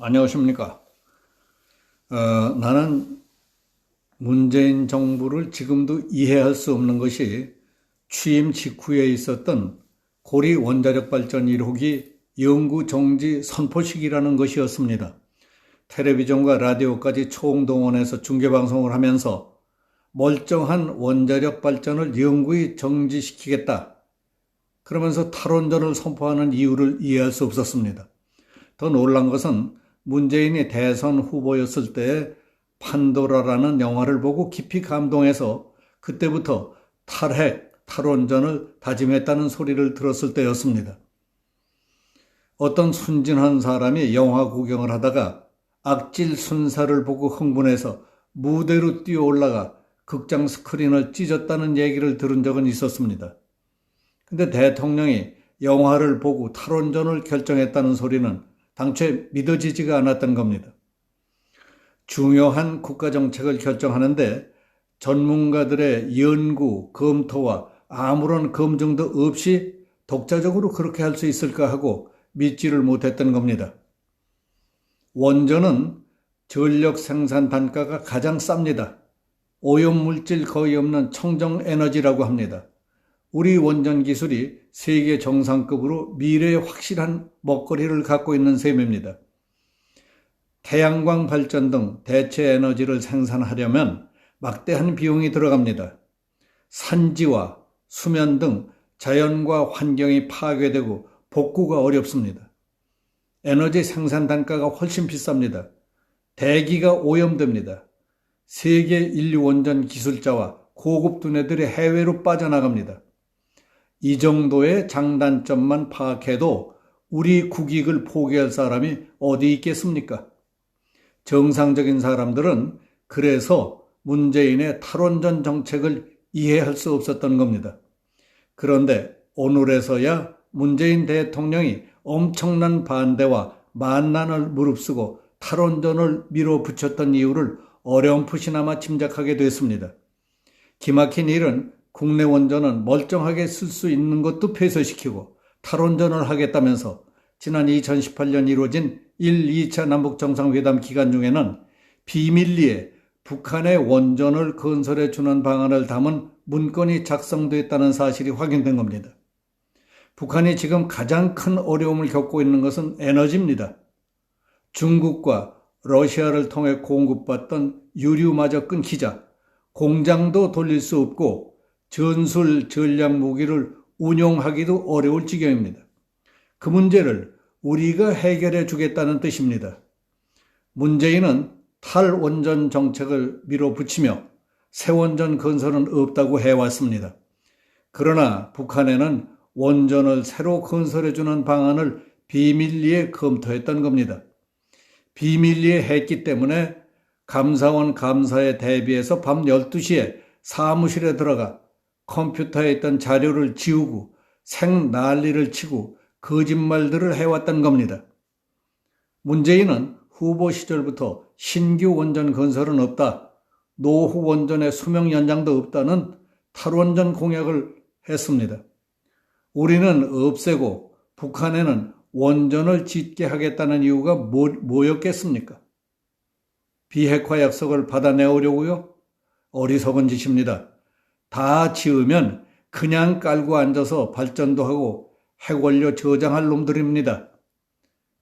안녕하십니까. 어, 나는 문재인 정부를 지금도 이해할 수 없는 것이 취임 직후에 있었던 고리 원자력 발전 1호기 연구 정지 선포식이라는 것이었습니다. 텔레비전과 라디오까지 총동원해서 중계방송을 하면서 멀쩡한 원자력 발전을 영구히 정지시키겠다. 그러면서 탈원전을 선포하는 이유를 이해할 수 없었습니다. 더 놀란 것은 문재인이 대선 후보였을 때 판도라라는 영화를 보고 깊이 감동해서 그때부터 탈핵, 탈원전을 다짐했다는 소리를 들었을 때였습니다. 어떤 순진한 사람이 영화 구경을 하다가 악질 순사를 보고 흥분해서 무대로 뛰어 올라가 극장 스크린을 찢었다는 얘기를 들은 적은 있었습니다. 근데 대통령이 영화를 보고 탈원전을 결정했다는 소리는 당초에 믿어지지가 않았던 겁니다. 중요한 국가 정책을 결정하는데 전문가들의 연구, 검토와 아무런 검증도 없이 독자적으로 그렇게 할 수 있을까 하고 믿지를 못했던 겁니다. 원전은 전력 생산 단가가 가장 쌉니다. 오염물질 거의 없는 청정 에너지라고 합니다. 우리 원전 기술이 세계 정상급으로 미래의 확실한 먹거리를 갖고 있는 셈입니다. 태양광 발전 등 대체 에너지를 생산하려면 막대한 비용이 들어갑니다. 산지와 수면 등 자연과 환경이 파괴되고 복구가 어렵습니다. 에너지 생산 단가가 훨씬 비쌉니다. 대기가 오염됩니다. 세계 인류 원전 기술자와 고급 두뇌들이 해외로 빠져나갑니다. 이 정도의 장단점만 파악해도 우리 국익을 포기할 사람이 어디 있겠습니까? 정상적인 사람들은 그래서 문재인의 탈원전 정책을 이해할 수 없었던 겁니다. 그런데 오늘에서야 문재인 대통령이 엄청난 반대와 만난을 무릅쓰고 탈원전을 밀어붙였던 이유를 어렴풋이나마 짐작하게 됐습니다. 기막힌 일은 국내 원전은 멀쩡하게 쓸 수 있는 것도 폐쇄시키고 탈원전을 하겠다면서 지난 2018년 이루어진 1, 2차 남북 정상회담 기간 중에는 비밀리에 북한의 원전을 건설해 주는 방안을 담은 문건이 작성됐다는 사실이 확인된 겁니다. 북한이 지금 가장 큰 어려움을 겪고 있는 것은 에너지입니다. 중국과 러시아를 통해 공급받던 유류마저 끊기자 공장도 돌릴 수 없고 전술 전략 무기를 운용하기도 어려울 지경입니다. 그 문제를 우리가 해결해 주겠다는 뜻입니다. 문재인은 탈원전 정책을 밀어붙이며 새원전 건설은 없다고 해왔습니다. 그러나 북한에는 원전을 새로 건설해주는 방안을 비밀리에 검토했던 겁니다. 비밀리에 했기 때문에 감사원 감사에 대비해서 밤 12시에 사무실에 들어가 컴퓨터에 있던 자료를 지우고 생 난리를 치고 거짓말들을 해왔던 겁니다. 문재인은 후보 시절부터 신규 원전 건설은 없다. 노후 원전의 수명 연장도 없다는 탈원전 공약을 했습니다. 우리는 없애고 북한에는 원전을 짓게 하겠다는 이유가 뭐, 뭐였겠습니까? 비핵화 약속을 받아내오려고요? 어리석은 짓입니다. 다 지으면 그냥 깔고 앉아서 발전도 하고 핵원료 저장할 놈들입니다.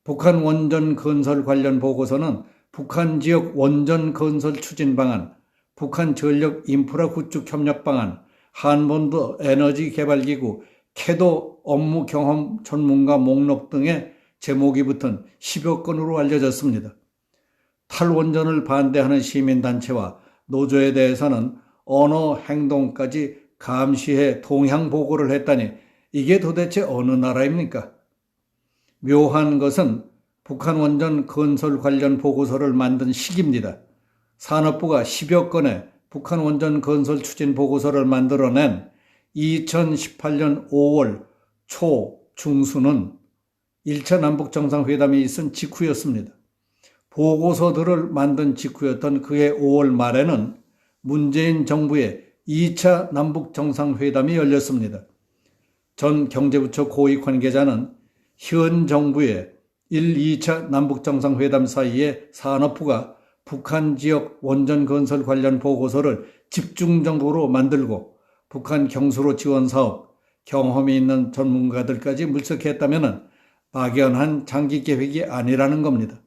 북한 원전 건설 관련 보고서는 북한 지역 원전 건설 추진 방안, 북한 전력 인프라 구축 협력 방안, 한반도 에너지 개발 기구, 캐도 업무 경험 전문가 목록 등의 제목이 붙은 10여 건으로 알려졌습니다. 탈원전을 반대하는 시민단체와 노조에 대해서는 언어 행동까지 감시해 동향 보고를 했다니 이게 도대체 어느 나라입니까? 묘한 것은 북한 원전 건설 관련 보고서를 만든 시기입니다. 산업부가 10여 건의 북한 원전 건설 추진 보고서를 만들어낸 2018년 5월 초 중순은 1차 남북 정상회담이 있은 직후였습니다. 보고서들을 만든 직후였던 그해 5월 말에는 문재인 정부의 2차 남북 정상회담이 열렸습니다. 전 경제부처 고위 관계자는 현 정부의 1, 2차 남북 정상회담 사이에 산업부가 북한 지역 원전 건설 관련 보고서를 집중적으로 만들고 북한 경수로 지원 사업, 경험이 있는 전문가들까지 물색했다면 막연한 장기 계획이 아니라는 겁니다.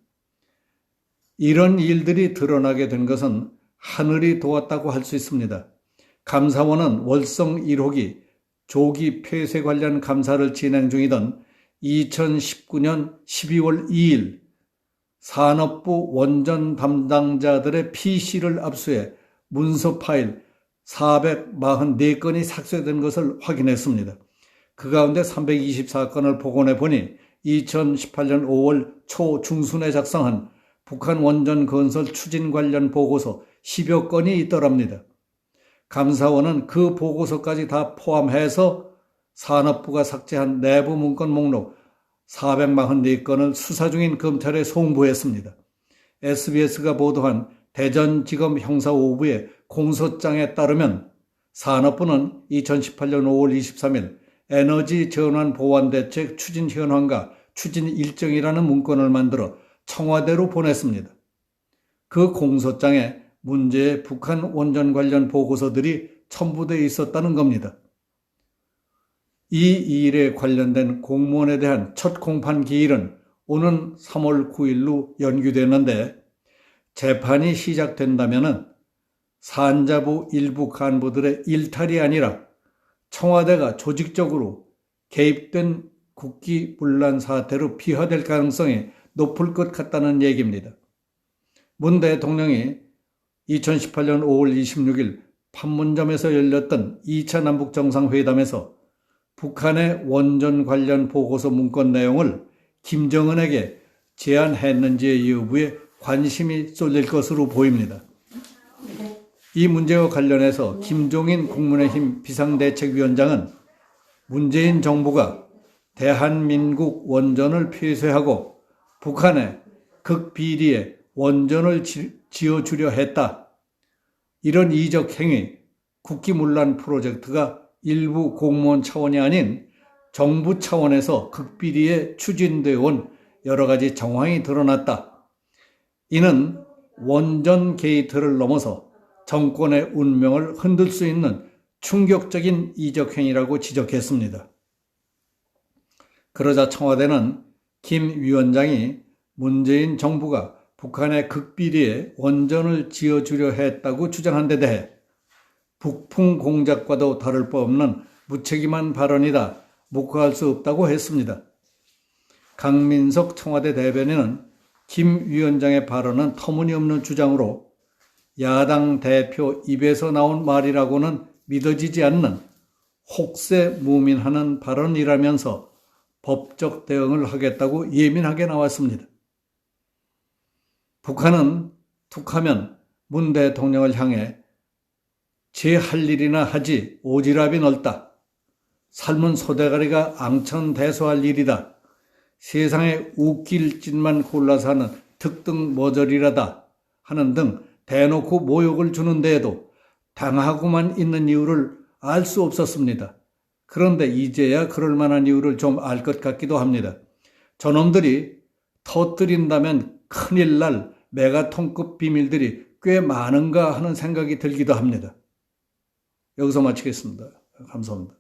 이런 일들이 드러나게 된 것은 하늘이 도왔다고 할 수 있습니다. 감사원은 월성 1호기 조기 폐쇄 관련 감사를 진행 중이던 2019년 12월 2일 산업부 원전 담당자들의 PC를 압수해 문서 파일 444건이 삭제된 것을 확인했습니다. 그 가운데 324건을 복원해 보니 2018년 5월 초 중순에 작성한 북한 원전 건설 추진 관련 보고서 10여 건이 있더랍니다. 감사원은 그 보고서까지 다 포함해서 산업부가 삭제한 내부 문건 목록 444건을 수사 중인 검찰에 송부했습니다. SBS가 보도한 대전지검 형사 5부의 공소장에 따르면 산업부는 2018년 5월 23일 에너지 전환 보완 대책 추진 현황과 추진 일정이라는 문건을 만들어 청와대로 보냈습니다. 그 공소장에 문제의 북한 원전 관련 보고서들이 첨부되어 있었다는 겁니다. 이 일에 관련된 공무원에 대한 첫 공판 기일은 오는 3월 9일로 연기되는데 재판이 시작된다면 산자부 일부 간부들의 일탈이 아니라 청와대가 조직적으로 개입된 국기 분란 사태로 비화될 가능성이 높을 것 같다는 얘기입니다. 문 대통령이 2018년 5월 26일 판문점에서 열렸던 2차 남북 정상회담에서 북한의 원전 관련 보고서 문건 내용을 김정은에게 제안했는지의 여부에 관심이 쏠릴 것으로 보입니다. 이 문제와 관련해서 김종인 국민의힘 비상대책위원장은 문재인 정부가 대한민국 원전을 폐쇄하고 북한에 극비리에 원전을 지어주려 했다. 이런 이적 행위, 국기문란 프로젝트가 일부 공무원 차원이 아닌 정부 차원에서 극비리에 추진되어 온 여러 가지 정황이 드러났다. 이는 원전 게이트를 넘어서 정권의 운명을 흔들 수 있는 충격적인 이적 행위라고 지적했습니다. 그러자 청와대는 김 위원장이 문재인 정부가 북한의 극비리에 원전을 지어주려 했다고 주장한 데 대해 북풍 공작과도 다를 바 없는 무책임한 발언이다. 묵과할 수 없다고 했습니다. 강민석 청와대 대변인은 김 위원장의 발언은 터무니없는 주장으로 야당 대표 입에서 나온 말이라고는 믿어지지 않는 혹세 무민하는 발언이라면서 법적 대응을 하겠다고 예민하게 나왔습니다. 북한은 툭하면 문 대통령을 향해 제 할 일이나 하지 오지랖이 넓다. 삶은 소대가리가 앙천대소할 일이다. 세상에 웃길 짓만 골라서 하는 특등 머저리라다 하는 등 대놓고 모욕을 주는 데에도 당하고만 있는 이유를 알 수 없었습니다. 그런데 이제야 그럴 만한 이유를 좀 알 것 같기도 합니다. 저놈들이 터뜨린다면 큰일 날 메가톤급 비밀들이 꽤 많은가 하는 생각이 들기도 합니다. 여기서 마치겠습니다. 감사합니다.